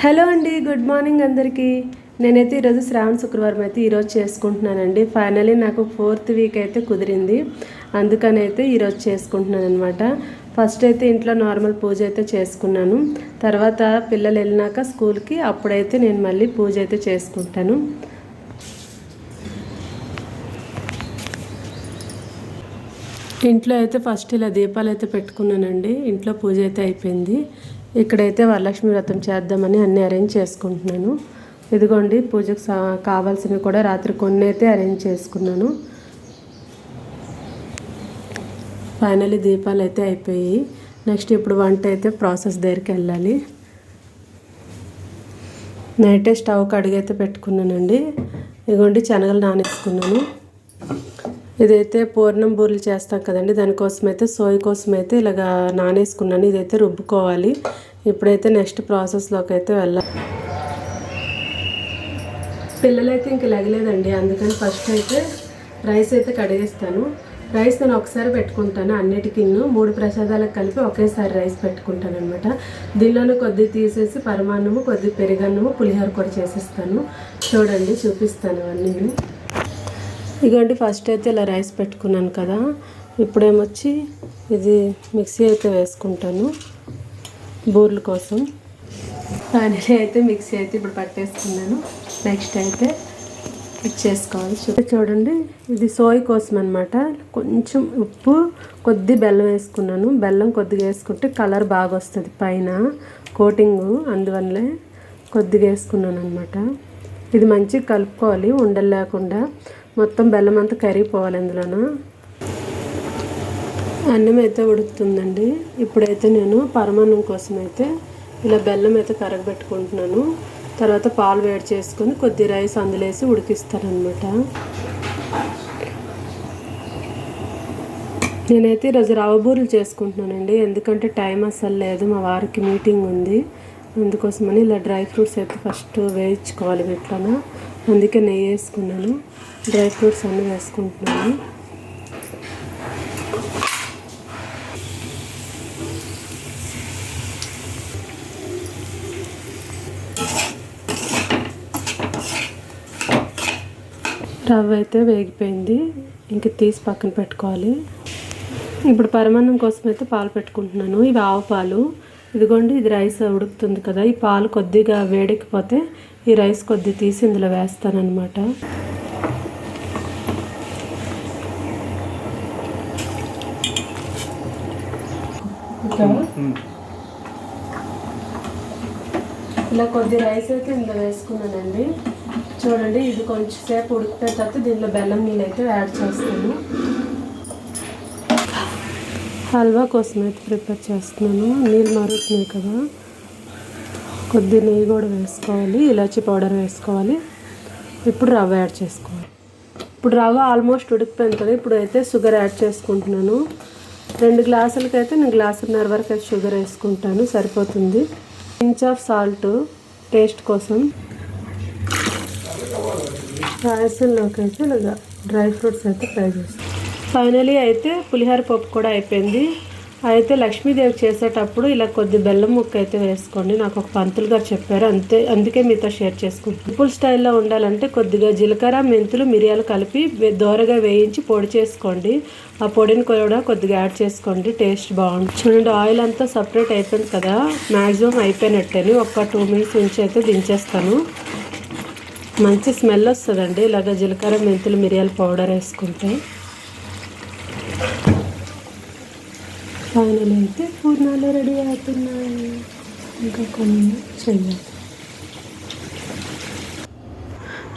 Hello అండి good morning అందరికీ. నేనైతే ఈరోజు శ్రావణ శుక్రవారం అయితే ఈరోజు చేసుకుంటున్నానండి. ఫైనలీ నాకు ఫోర్త్ వీక్ అయితే కుదిరింది. అందుకని అయితే ఈరోజు చేసుకుంటున్నాను అనమాట ఫస్ట్ అయితే ఇంట్లో నార్మల్ పూజ అయితే చేసుకున్నాను. తర్వాత పిల్లలు వెళ్ళినాక స్కూల్కి అప్పుడైతే నేను మళ్ళీ పూజ అయితే చేసుకుంటాను. ఇంట్లో అయితే ఫస్ట్ ఇలా దీపాలు అయితే పెట్టుకున్నానండి. ఇంట్లో పూజ అయితే అయిపోయింది. ఇక్కడైతే వరలక్ష్మి వ్రతం చేద్దామని అన్నీ అరేంజ్ చేసుకుంటున్నాను. ఇదిగోండి పూజకు సా కావాల్సినవి కూడా రాత్రి కొన్ని అయితే అరేంజ్ చేసుకున్నాను. ఫైనలీ దీపాలు అయితే అయిపోయి నెక్స్ట్ ఇప్పుడు వంట అయితే ప్రాసెస్ దగ్గరికి వెళ్ళాలి. నైటే స్టవ్ కడిగైతే పెట్టుకున్నానండి. ఇదిగోండి శనగలు నానేసుకున్నాను. ఇదైతే పూర్ణం బూరెలు చేస్తాం కదండి దానికోసం అయితే సోయి కోసం అయితే ఇలాగ నానేసుకున్నాను. ఇదైతే రుబ్బుకోవాలి. ఇప్పుడైతే నెక్స్ట్ ప్రాసెస్లోకి అయితే వెళ్ళాలి. పిల్లలైతే ఇంక లగలేదండి. అందుకని ఫస్ట్ అయితే రైస్ అయితే కడిగేస్తాను. రైస్ నేను ఒకసారి పెట్టుకుంటాను అన్నిటికీ మూడు ప్రసాదాలకు కలిపి ఒకేసారి రైస్ పెట్టుకుంటాను అనమాట దీనిలోనే కొద్ది తీసేసి పరమాన్నము కొద్ది పెరుగన్నము పులిహోర కూడా చేసేస్తాను. చూడండి చూపిస్తాను అవన్నీ ఇదిగోండి ఫస్ట్ అయితే ఇలా రైస్ పెట్టుకున్నాను కదా. ఇప్పుడేమొచ్చి ఇది మిక్సీ అయితే వేసుకుంటాను. బూర్ల కోసం. ఫైనలీ అయితే మిక్సీ అయితే ఇప్పుడు పట్టేసుకున్నాను నెక్స్ట్ అయితే ఇచ్చేసుకోవాలి చేసుకోవాలి. చూడండి ఇది సోయ్ కోసం అనమాట కొంచెం ఉప్పు కొద్ది బెల్లం వేసుకున్నాను. బెల్లం కొద్దిగా వేసుకుంటే కలర్ బాగా వస్తుంది పైన. కోటింగ్ అందువల్లే కొద్దిగా వేసుకున్నాను అనమాట ఇది మంచిగా కలుపుకోవాలి ఉండలు లేకుండా. మొత్తం బెల్లం అంతా కరిగిపోవాలి అందులోన. అన్నం అయితే ఉడుకుతుందండి. ఇప్పుడైతే నేను పరమాన్నం కోసం అయితే ఇలా బెల్లం అయితే కరగబెట్టుకుంటున్నాను. తర్వాత పాలు వేడి చేసుకొని కొద్ది రైస్ అందులో వేసి ఉడికిస్తానమాట నేనైతే ఈరోజు రవ్వబూరలు చేసుకుంటున్నానండి. ఎందుకంటే టైం అస్సలు లేదు. మా వారికి మీటింగ్ ఉంది. అందుకోసమని ఇలా డ్రై ఫ్రూట్స్ అయితే ఫస్ట్ వేయించుకోవాలి వీటిలోన. అందుకే నెయ్యి వేసుకున్నాను. డ్రై ఫ్రూట్స్ అన్నీ వేసుకుంటున్నాను. రవ్వ అయితే వేగిపోయింది. ఇంక తీసి పక్కన పెట్టుకోవాలి. ఇప్పుడు పరమాన్నం కోసం అయితే పాలు పెట్టుకుంటున్నాను. ఇవి ఆవు పాలు. ఇదిగోండి ఇది రైస్ ఉడుకుతుంది కదా. ఈ పాలు కొద్దిగా వేడెక్కిపోతే ఈ రైస్ కొద్ది తీసి ఇందులో వేస్తానన్నమాట. ఇలా కొద్ది రైస్ అయితే ఇందులో వేసుకున్నానండి. చూడండి ఇది కొంచెం సేపు ఉడికిపోయిన తర్వాత దీనిలో బెల్లం నీళ్ళు అయితే యాడ్ చేస్తాను. హల్వా కోసం అయితే ప్రిపేర్ చేస్తున్నాను. నీళ్ళు మరుగుతున్నాయి కదా. కొద్ది నెయ్యి కూడా వేసుకోవాలి ఇలాచీ పౌడర్ వేసుకోవాలి. ఇప్పుడు రవ్వ యాడ్ చేసుకోవాలి. ఇప్పుడు రవ్వ ఆల్మోస్ట్ ఉడికిపోయింది కదా ఇప్పుడు అయితే షుగర్ యాడ్ చేసుకుంటున్నాను. రెండు గ్లాసులకి అయితే నేను గ్లాసున్నర వరకు అయితే షుగర్ వేసుకుంటాను సరిపోతుంది. ఇంచ్ ఆఫ్ సాల్ట్ టేస్ట్ కోసం. పాయసంలోకి అయితే ఇలాగా డ్రై ఫ్రూట్స్ అయితే ఫ్రై చేస్తాను ఫైనలీ అయితే పులిహోర పప్పు కూడా అయిపోయింది. అయితే లక్ష్మీదేవి చేసేటప్పుడు ఇలా కొద్ది బెల్లం ముక్క అయితే వేసుకోండి. నాకు ఒక పంతులు గారు చెప్పారు. అంతే అందుకే మీతో షేర్ చేసుకుంటాను సింపుల్ స్టైల్లో ఉండాలంటే కొద్దిగా జీలకర్ర మెంతులు మిరియాలు కలిపి దోరగా వేయించి పొడి చేసుకోండి. ఆ పొడిని కూడా కొద్దిగా యాడ్ చేసుకోండి. టేస్ట్ బాగుంటుంది. చూడండి ఆయిల్ అంతా సపరేట్ అయిపోయింది కదా. మ్యాక్సిమం అయిపోయినట్టేని ఒక టూ మినిట్స్ ఉంచి అయితే దించేస్తాను. మంచి స్మెల్ వస్తుందండి. ఇలాగ జీలకర్ర మెంతులు మిరియాల పౌడర్ వేసుకుంటే. ఫైనల్ అయితే పూర్ణాలు రెడీ అవుతున్నాయి. ఇంకా కొన్ని చెయ్యాలి.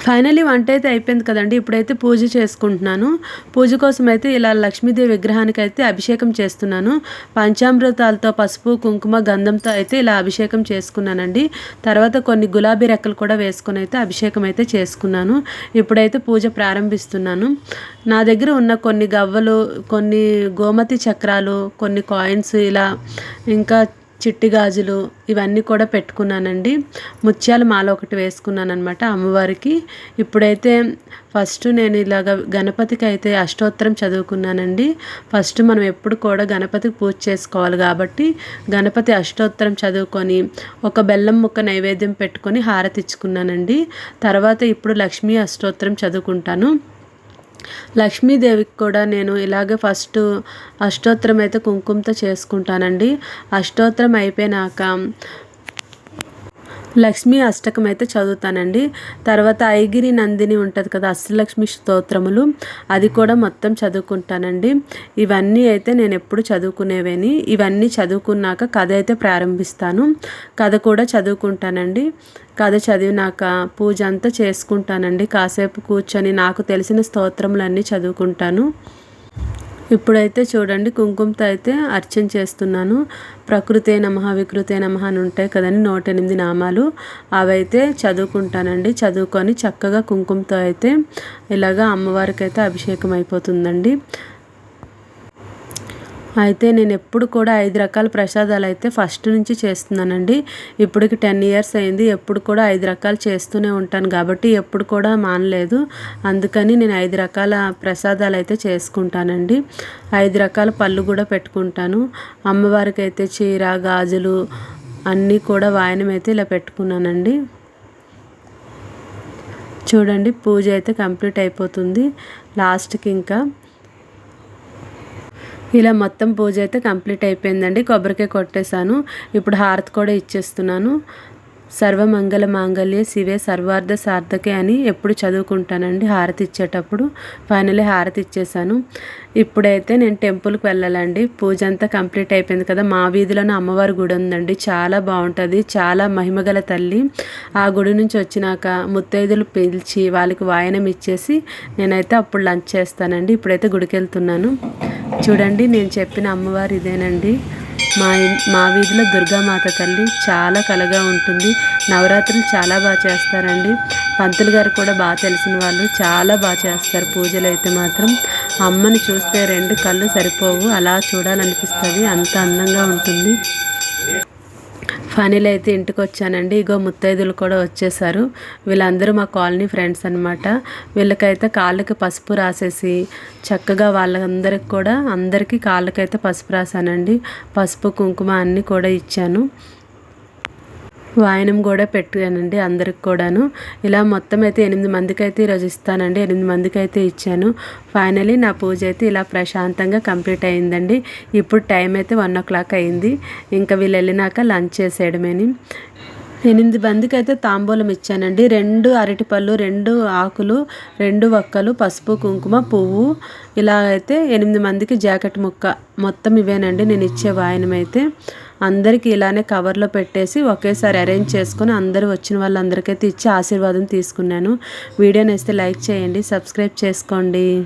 ఫైనలీ వంట అయితే అయిపోయింది కదండి. ఇప్పుడైతే పూజ చేసుకుంటున్నాను. పూజ కోసం అయితే ఇలా లక్ష్మీదేవి విగ్రహానికి అయితే అభిషేకం చేస్తున్నాను. పంచామృతాలతో పసుపు కుంకుమ గంధంతో అయితే ఇలా అభిషేకం చేసుకున్నానండి. తర్వాత కొన్ని గులాబీ రెక్కలు కూడా వేసుకొని అయితే అభిషేకం అయితే చేసుకున్నాను. ఇప్పుడైతే పూజ ప్రారంభిస్తున్నాను. నా దగ్గర ఉన్న కొన్ని గవ్వలు కొన్ని గోమతి చక్రాలు కొన్ని కాయిన్స్ ఇలా ఇంకా చిట్టి గాజులు ఇవన్నీ కూడా పెట్టుకున్నానండి. ముత్యాల మాల ఒకటి వేసుకున్నాను అనమాట అమ్మవారికి. ఇప్పుడైతే ఫస్ట్ నేను ఇలాగ గణపతికి అయితే అష్టోత్తరం చదువుకున్నానండి. ఫస్ట్ మనం ఎప్పుడు కూడా గణపతికి పూజ చేసుకోవాలి కాబట్టి గణపతి అష్టోత్తరం చదువుకొని ఒక బెల్లం ముక్క నైవేద్యం పెట్టుకొని హారతి ఇచ్చుకున్నానండి. తర్వాత ఇప్పుడు లక్ష్మీ అష్టోత్తరం చదువుకుంటాను. లక్ష్మీదేవికి కూడా నేను ఇలాగే ఫస్ట్ అష్టోత్తరం అయితే కుంకుమతో చేసుకుంటానండి. అష్టోత్తరం అయిపోయినాక లక్ష్మీ అష్టకం అయితే చదువుతానండి. తర్వాత ఐగిరి నందిని ఉంటుంది కదా అష్టలక్ష్మి స్తోత్రములు అది కూడా మొత్తం చదువుకుంటానండి. ఇవన్నీ అయితే నేను ఎప్పుడు చదువుకునేవేని. ఇవన్నీ చదువుకున్నాక కథ అయితే ప్రారంభిస్తాను. కథ కూడా చదువుకుంటానండి. కథ చదివినాక పూజ అంతా చేసుకుంటానండి. కాసేపు కూర్చొని నాకు తెలిసిన స్తోత్రములన్నీ చదువుకుంటాను. ఇప్పుడైతే చూడండి కుంకుమతో అయితే అర్చన చేస్తున్నాను. ప్రకృతే నమ వికృతే నమ అని ఉంటాయి కదండి నూట ఎనిమిది నామాలు. అవైతే చదువుకుంటానండి. చదువుకొని చక్కగా కుంకుమతో అయితే ఇలాగా అమ్మవారికి అయితే అభిషేకం అయిపోతుందండి. అయితే నేను ఎప్పుడు కూడా ఐదు రకాల ప్రసాదాలు అయితే ఫస్ట్ నుంచి చేస్తున్నానండి. ఇప్పటికి టెన్ ఇయర్స్ అయింది. ఎప్పుడు కూడా ఐదు రకాలు చేస్తూనే ఉంటాను. కాబట్టి ఎప్పుడు కూడా మానలేదు. అందుకని నేను ఐదు రకాల ప్రసాదాలు అయితే చేసుకుంటానండి. ఐదు రకాల పళ్ళు కూడా పెట్టుకుంటాను. అమ్మవారికి అయితే చీర గాజులు అన్నీ కూడా వాయనం అయితే ఇలా పెట్టుకున్నానండి. చూడండి పూజ అయితే కంప్లీట్ అయిపోతుంది. లాస్ట్కి ఇంకా ఇలా మొత్తం పూజ అయితే కంప్లీట్ అయిపోయిందండి. కొబ్బరికాయ కొట్టేశాను. ఇప్పుడు హారతి కూడా ఇచ్చేస్తున్నాను. సర్వమంగళ మాంగళ్య శివే సర్వార్థ సార్థకే అని ఎప్పుడు చదువుకుంటానండి హారతి ఇచ్చేటప్పుడు. ఫైనలీ హారతి ఇచ్చేసాను ఇప్పుడైతే నేను టెంపుల్కి వెళ్ళాలండి. పూజ అంతా కంప్లీట్ అయిపోయింది కదా మా వీధిలోనే అమ్మవారి గుడి ఉందండి. చాలా బాగుంటుంది. చాలా మహిమగల తల్లి. ఆ గుడి నుంచి వచ్చినాక ముత్తైదులు పిలిచి వాళ్ళకి వాయనం ఇచ్చేసి నేనైతే అప్పుడు లంచ్ చేస్తానండి. ఇప్పుడైతే గుడికి వెళ్తున్నాను చూడండి నేను చెప్పిన అమ్మవారు ఇదేనండి. మా మా వీధిలో దుర్గామాత తల్లి చాలా కలగా ఉంటుంది. నవరాత్రులు చాలా బాగా చేస్తారండి. పంతులు గారు కూడా బాగా తెలిసిన వాళ్ళు చాలా బాగా చేస్తారు పూజలు అయితే మాత్రం. అమ్మని చూస్తే రెండు కళ్ళు సరిపోవు అలా చూడాలనిపిస్తుంది అంత అందంగా ఉంటుంది. ఫైనల్ అయితే ఇంటికి వచ్చానండి ఇగో ముత్తైదులు కూడా వచ్చేసారు. వీళ్ళందరూ మా కాలనీ ఫ్రెండ్స్ అనమాట వీళ్ళకైతే కాళ్ళకి పసుపు రాసేసి చక్కగా వాళ్ళందరికి కూడా అందరికీ కాళ్ళకైతే పసుపు రాశానండి పసుపు కుంకుమ అన్నీ కూడా ఇచ్చాను. వాయనం కూడా పెట్టానండి అందరికి కూడాను. ఇలా మొత్తం అయితే ఎనిమిది మందికి అయితే ఈరోజు ఇస్తానండి ఎనిమిది మందికి అయితే ఇచ్చాను. ఫైనలీ నా పూజ అయితే ఇలా ప్రశాంతంగా కంప్లీట్ అయిందండి. ఇప్పుడు టైం అయితే వన్ ఓ క్లాక్ అయింది. ఇంకా వీళ్ళు వెళ్ళినాక లంచ్ చేసేయడమేని. ఎనిమిది మందికి అయితే తాంబూలం ఇచ్చానండి. రెండు అరటిపళ్ళు రెండు ఆకులు రెండు వక్కలు పసుపు కుంకుమ పువ్వు. ఇలా అయితే ఎనిమిది మందికి జాకెట్ ముక్క మొత్తం ఇవేనండి నేను ఇచ్చే వాయనం అయితే అందరికీ ఇలానే కవర్లో పెట్టేసి ఒకేసారి అరేంజ్ చేసుకొని అందరూ వచ్చిన వాళ్ళందరికైతే ఇచ్చి ఆశీర్వాదం తీసుకున్నాను. వీడియోని వేస్తే లైక్ చేయండి సబ్స్క్రైబ్ చేసుకోండి.